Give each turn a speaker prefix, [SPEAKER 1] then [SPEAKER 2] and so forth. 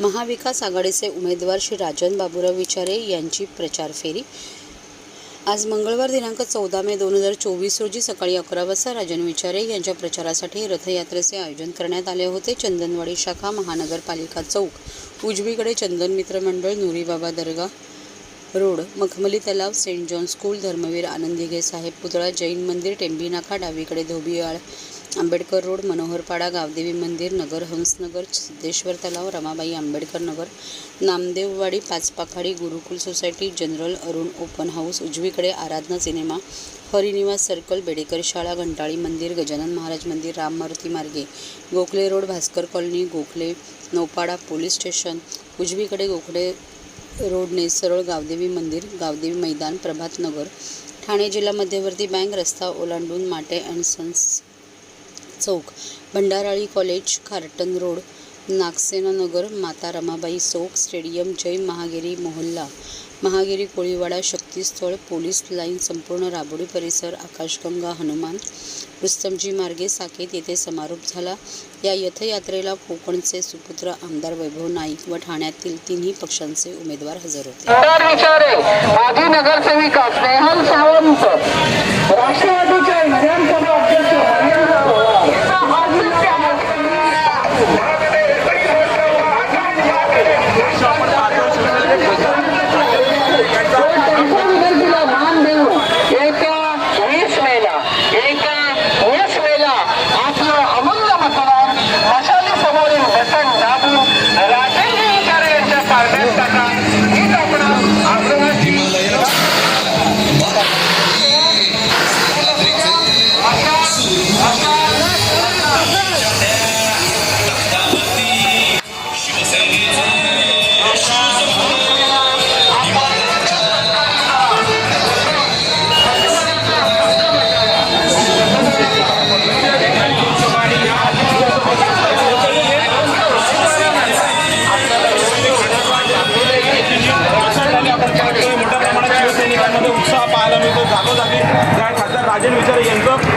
[SPEAKER 1] महाविकास आघाडीचे उमेदवार श्री राजन बाबूराव विचारे यांची प्रचार फेरी आज मंगळवार दिनांक चौदा मे दोन हजार चोवीस रोजी सकाळी अकरा वाजता राजन विचारे यांच्या प्रचारासाठी रथयात्रेचे आयोजन करण्यात आले होते. चंदनवाडी शाखा महानगरपालिका चौक उजवीकडे चंदन मित्र मंडळ नुरीबाबा दर्गा रोड मखमली तलाव सेंट जॉन स्कूल धर्मवीर आनंदीगे साहेब पुतळा जैन मंदिर टेंबी नाका डावीकडे धोबीआळ आंबेडकर रोड मनोहरपाडा गावदेवी मंदिर नगर हंसनगर सिद्धेश्वर तलाव रमाबाई आंबेडकर नगर नामदेववाडी पाचपाखाडी गुरुकुल society general Arun open house उजवीकडे आराधना सिनेमा हरिनिवास सर्कल बेडेकर शाळा घंटाळी मंदिर गजानन महाराज मंदिर राम मारुती मार्गे Gokhale road Bhaskar colony Gokhale Naupada police station उजवीकडे गोखले रोडने सरळ गावदेवी मंदिर गावदेवी मैदान प्रभात नगर ठाणे जिल्हा मध्यवर्ती बँक रस्ता ओलांडून माटे अँड सन्स चौक भंडाराळी कॉलेज खारटन रोड नागसेना नगर माता रमाबाई चौक स्टेडियम जय महागिरी मोहल्ला महागिरी कोळीवाडा शक्तीस्थळ पोलीस लाईन संपूर्ण राबोडी परिसर आकाशगंगा हनुमान रुस्तमजी मार्गे साकेत येथे समारोप झाला. या रथयात्रेला कोकणचे सुपुत्र आमदार वैभव नाईक व ठाण्यातील तिन्ही पक्षांचे उमेदवार हजर होते.
[SPEAKER 2] shot.
[SPEAKER 3] मोठ्या उत्साह पाहायला मिळतो. जागोजागी त्या खासदार राजन विचारे यांचं